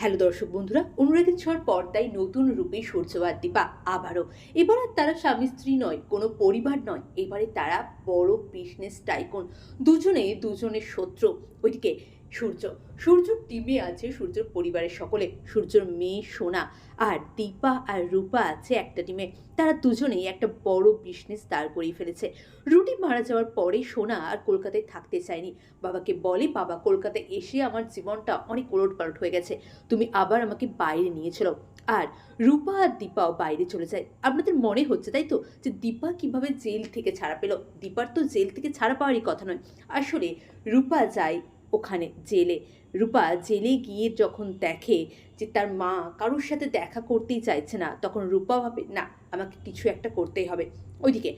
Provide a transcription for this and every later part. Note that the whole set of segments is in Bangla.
হ্যালো দর্শক বন্ধুরা অনুরাগের ছোঁয়ার পর্দায় নতুন রূপে সূর্যবাদ দীপা আবারও। এবার আর তারা স্বামী স্ত্রী নয়, কোনো পরিবার নয়, এবারে তারা বড় বিজনেস টাইকন দুজনে দুজনের শত্রু। ওইদিকে সূর্য। সূর্যর টিমে আছে সূর্যর পরিবারের সকলে। সূর্যর মেয়ে সোনা আর দীপা আর রূপা আছে একটা টিমে। তারা দুজনেই একটা বড় বিজনেস দাঁড় করিয়ে ফেলেছে। রুটি মারা যাওয়ার পরে সোনা আর কলকাতায় থাকতে চায়নি। বাবাকে বলে, বাবা কলকাতায় এসে আমার জীবনটা অনেক ওলট পালট হয়ে গেছে। তুমি আবার আমাকে বাইরে নিয়েছিল আর রূপা আর দীপাও বাইরে চলে যায়। আপনাদের মনে হচ্ছে, তাই তো, যে দীপা কীভাবে জেল থেকে ছাড়া পেল? দীপার তো জেল থেকে ছাড়া পাওয়ারই কথা নয়। আসলে রূপা যায় ওখানে জেলে। রূপা জেলে গিয়ে যখন দেখে যে তার মা কারোর সাথে দেখা করতেই চাইছে না, তখন রূপা ভাবে, না, আমাকে কিছু একটা করতেই হবে। ওইদিকে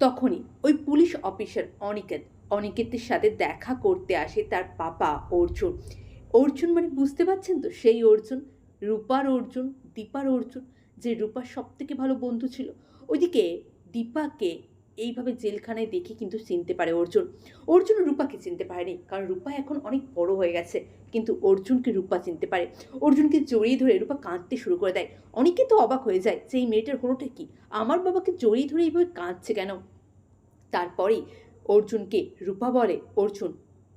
তখনই ওই পুলিশ অফিসার অনিকেত, অনিকেতের সাথে দেখা করতে আসে তার পাপা অর্জুন। অর্জুন মানে বুঝতে পারছেন তো? সেই অর্জুন, রূপার অর্জুন, দীপার অর্জুন, যে রূপার সব থেকে ভালো বন্ধু ছিল। ওইদিকে দীপাকে এইভাবে জেলখানায় দেখে কিন্তু চিনতে পারে অর্জুন। অর্জুন রূপাকে চিনতে পারেনি, কারণ রূপা এখন অনেক বড় হয়ে গেছে, কিন্তু অর্জুনকে রূপা চিনতে পারে। অর্জুনকে জড়িয়ে ধরে রূপা কাঁদতে শুরু করে দেয়। অনেকে তো অবাক হয়ে যায় যে এই মেয়েটার হলোটা কি? আমার বাবাকে জড়িয়ে ধরে এইভাবে কাঁদছে কেন? তারপরেই অর্জুনকে রূপা বলে, অর্জুন,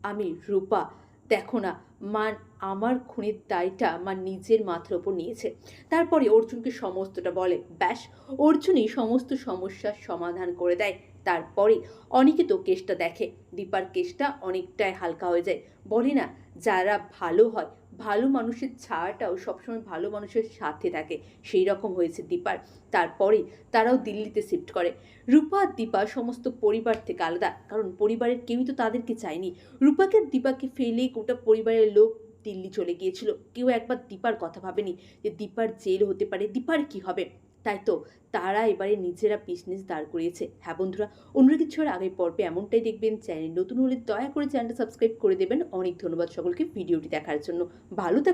আমি রূপা। দেখো না মা আমার খুনের দায়টা মা নিজের মাথার ওপর নিয়েছে। তারপরে অর্জুনকে সমস্তটা বলে, ব্যাস, অর্জুনই সমস্ত সমস্যার সমাধান করে দেয়। তারপরে অনেকে তো কেসটা দেখে। দীপার কেসটা অনেকটাই হালকা হয়ে যায়। বলে না, যারা ভালো হয়, ভালো মানুষের ছায়াটাও সবসময় ভালো মানুষের সাথে থাকে। সেই রকম হয়েছে দীপার। তারপরে তারাও দিল্লিতে শিফট করে। রূপা আর দীপা সমস্ত পরিবার থেকে আলাদা, কারণ পরিবারের কেউই তো তাদেরকে চায়নি। রূপাকে দীপাকে ফেলে গোটা পরিবারের লোক দিল্লি চলে গিয়েছিল। কেউ একবার দীপার কথা ভাবেনি যে দীপার জেল হতে পারে। দীপার কি হবে? তাই তো, তারা এবারে নিজেরা বিজনেস দাঁড় করিয়েছে। হ্যাঁ বন্ধুরা অন্য কিছুর আগে পর্বে এমনটাই দেখবেন চ্যানেল নতুন হলে দয়া করে চ্যানেলটা সাবস্ক্রাইব করে দেবেন। অনেক ধন্যবাদ সকলকে ভিডিওটি দেখার জন্য। ভালো